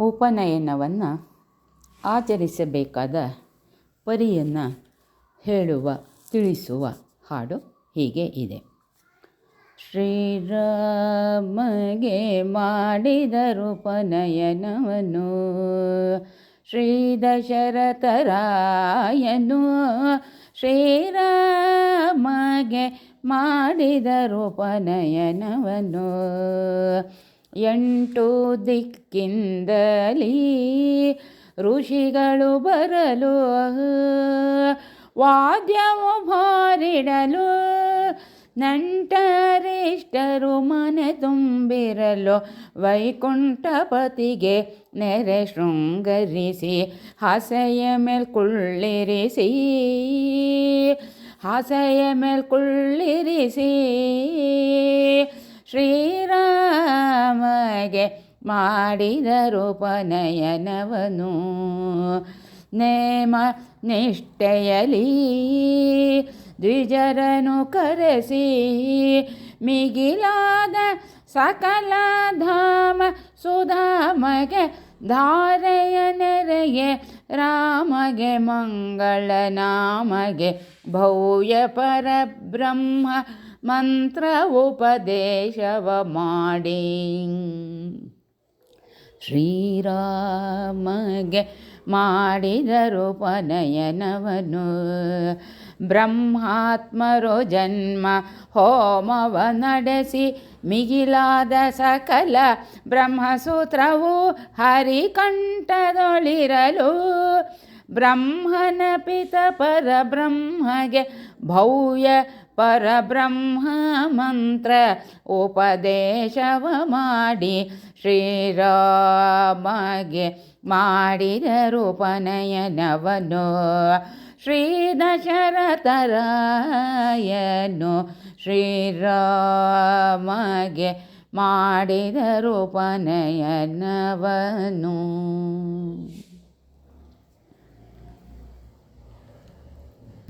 ಉಪನಯನವನ್ನು ಆಚರಿಸಬೇಕಾದ ಪರಿಯನ್ನು ಹೇಳುವ, ತಿಳಿಸುವ ಹಾಡು ಹೀಗೆ ಇದೆ. ಶ್ರೀರಾಮಗೆ ಮಾಡಿದ ರೂಪನಯನವನು ಶ್ರೀ ದಶರಥರಾಯನು ಶ್ರೀರಾಮಗೆ ರೂಪನಯನವನು. ಉಪನಯನವನ್ನು ಎಂಟು ದಿಕ್ಕಿಂದಲೀ ಋಷಿಗಳು ಬರಲು ವಾದ್ಯವು ಭಾರಿಡಲು ನಂಟರಿಷ್ಟರು ಮನೆ ತುಂಬಿರಲು, ವೈಕುಂಠಪತಿಗೆ ನೆರೆ ಶೃಂಗರಿಸಿ, ಹಸೆಯ ಮೇಲ್ಕುಳ್ಳಿರಿಸಿ ಹಸೆಯ ಕುಳ್ಳಿರಿಸಿ ಶ್ರೀರಾಮಗೆ ಮಾಡಿದರು ಉಪನಯನವನು ನೇಮ ನಿಷ್ಠೆಯಲಿ ದ್ವಿಜರನು ಕರೆಸಿ ಮಿಗಿಲಾದ ಸಕಲ ಧಾಮ ಸುಧಾಮಗೆ ಧಾರೆಯ ನೆರೆಗೆ ರಾಮಗೆ ಮಂಗಳ ನಾಮಗೆ ಭವ್ಯ ಪರಬ್ರಹ್ಮ ಮಂತ್ರ ಉಪದೇಶವ ಮಾಡಿ ಶ್ರೀರಾಮಗೆ ಮಾಡಿದರು ಪನಯನವನು. ಬ್ರಹ್ಮಾತ್ಮರು ಜನ್ಮ ಹೋಮವ ನಡೆಸಿ ಮಿಗಿಲಾದ ಸಕಲ ಬ್ರಹ್ಮಸೂತ್ರವು ಹರಿಕಂಠದೊಳಿರಲು. ಬ್ರಹ್ಮನ ಪಿತ ಪರಬ್ರಹ್ಮಗೆ ಭವ್ಯ ಪರಬ್ರಹ್ಮ ಮಂತ್ರ ಉಪದೇಶವ ಮಾಡಿ ಶ್ರೀರಾಮಗೆ ಮಾಡಿದ ರೂಪನಯನವನು. ಶ್ರೀ ದಶರಥರಾಯನು ಶ್ರೀರಾಮಗೆ ಮಾಡಿದ ಉಪನಯನವನು